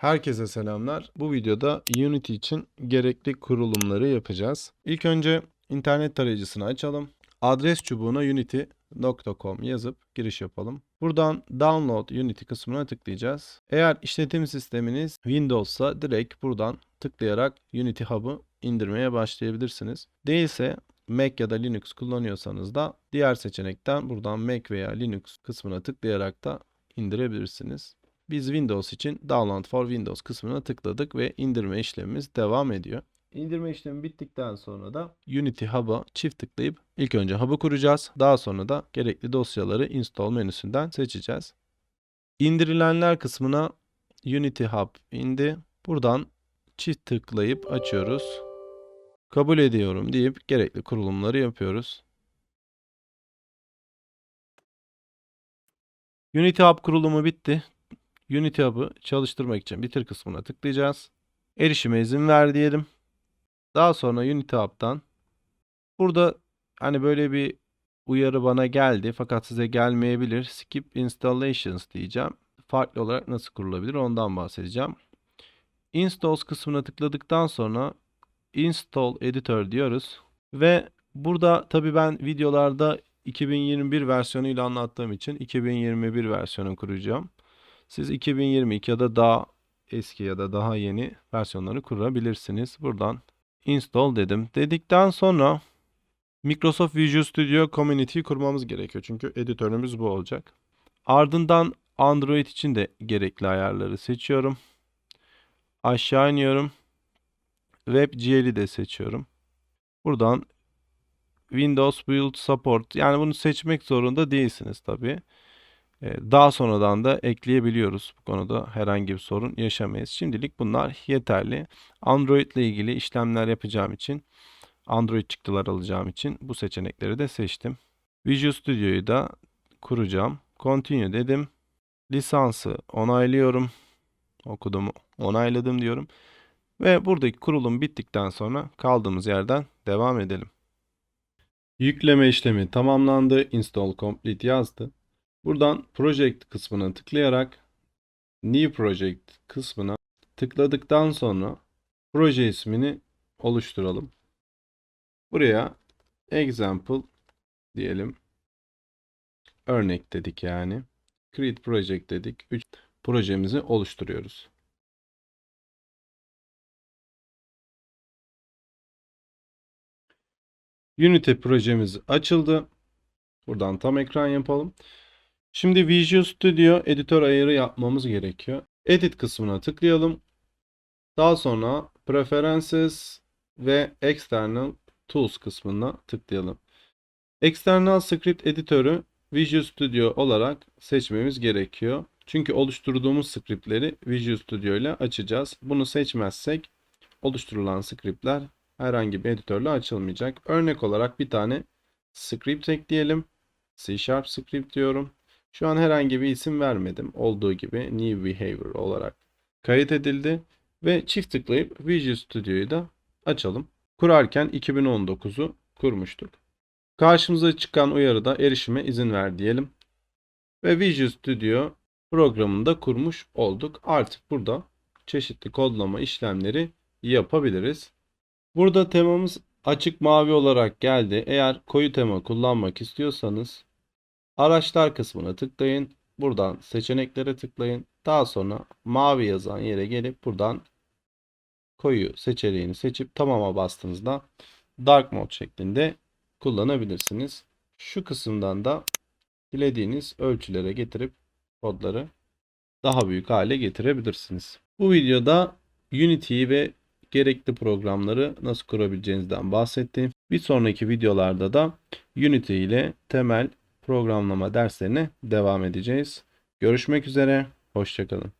Herkese selamlar. Bu videoda Unity için gerekli kurulumları yapacağız. İlk önce internet tarayıcısını açalım. Adres çubuğuna unity.com yazıp giriş yapalım. Buradan download Unity kısmına tıklayacağız. Eğer işletim sisteminiz Windows'sa direkt buradan tıklayarak Unity Hub'ı indirmeye başlayabilirsiniz. Değilse Mac ya da Linux kullanıyorsanız da diğer seçenekten buradan Mac veya Linux kısmına tıklayarak da indirebilirsiniz. Biz Windows için Download for Windows kısmına tıkladık ve indirme işlemimiz devam ediyor. İndirme işlemi bittikten sonra da Unity Hub'a çift tıklayıp ilk önce Hub'ı kuracağız. Daha sonra da gerekli dosyaları install menüsünden seçeceğiz. İndirilenler kısmına Unity Hub indi. Buradan çift tıklayıp açıyoruz. Kabul ediyorum deyip gerekli kurulumları yapıyoruz. Unity Hub kurulumu bitti. Unity Hub'ı çalıştırmak için bitir kısmına tıklayacağız. Erişime izin ver diyelim. Daha sonra Unity Hub'dan burada hani böyle bir uyarı bana geldi fakat size gelmeyebilir. Skip Installations diyeceğim. Farklı olarak nasıl kurulabilir ondan bahsedeceğim. Installs kısmına tıkladıktan sonra Install Editor diyoruz. Ve burada tabii ben videolarda 2021 versiyonuyla anlattığım için 2021 versiyonu kuracağım. Siz 2022 ya da daha eski ya da daha yeni versiyonları kurabilirsiniz. Buradan install dedim. Dedikten sonra Microsoft Visual Studio Community kurmamız gerekiyor. Çünkü editörümüz bu olacak. Ardından Android için de gerekli ayarları seçiyorum. Aşağı iniyorum. WebGL'i de seçiyorum. Buradan Windows Build Support yani bunu seçmek zorunda değilsiniz tabii. Daha sonradan da ekleyebiliyoruz. Bu konuda herhangi bir sorun yaşamayız. Şimdilik bunlar yeterli. Android ile ilgili işlemler yapacağım için, Android çıktılar alacağım için bu seçenekleri de seçtim. Visual Studio'yu da kuracağım. Continue dedim. Lisansı onaylıyorum. Okudum, onayladım diyorum. Ve buradaki kurulum bittikten sonra kaldığımız yerden devam edelim. Yükleme işlemi tamamlandı. Install complete yazdı. Buradan Project kısmına tıklayarak New Project kısmına tıkladıktan sonra proje ismini oluşturalım. Buraya example diyelim. Örnek dedik yani. Create project dedik. 3 projemizi oluşturuyoruz. Unity projemiz açıldı. Buradan tam ekran yapalım. Şimdi Visual Studio editör ayarı yapmamız gerekiyor. Edit kısmına tıklayalım. Daha sonra Preferences ve External Tools kısmına tıklayalım. External Script editörü Visual Studio olarak seçmemiz gerekiyor. Çünkü oluşturduğumuz scriptleri Visual Studio ile açacağız. Bunu seçmezsek oluşturulan scriptler herhangi bir editörle açılmayacak. Örnek olarak bir tane script ekleyelim. C Sharp script diyorum. Şu an herhangi bir isim vermedim. Olduğu gibi new behavior olarak kayıt edildi. Ve çift tıklayıp Visual Studio'yu da açalım. Kurarken 2019'u kurmuştuk. Karşımıza çıkan uyarıda erişime izin ver diyelim. Ve Visual Studio programını da kurmuş olduk. Artık burada çeşitli kodlama işlemleri yapabiliriz. Burada temamız açık mavi olarak geldi. Eğer koyu tema kullanmak istiyorsanız Araçlar kısmına tıklayın. Buradan seçeneklere tıklayın. Daha sonra mavi yazan yere gelip buradan koyu seçeneğini seçip tamama bastığınızda dark mode şeklinde kullanabilirsiniz. Şu kısımdan da dilediğiniz ölçülere getirip kodları daha büyük hale getirebilirsiniz. Bu videoda Unity'yi ve gerekli programları nasıl kurabileceğinizden bahsettim. Bir sonraki videolarda da Unity ile temel programlama derslerine devam edeceğiz. Görüşmek üzere, hoşçakalın.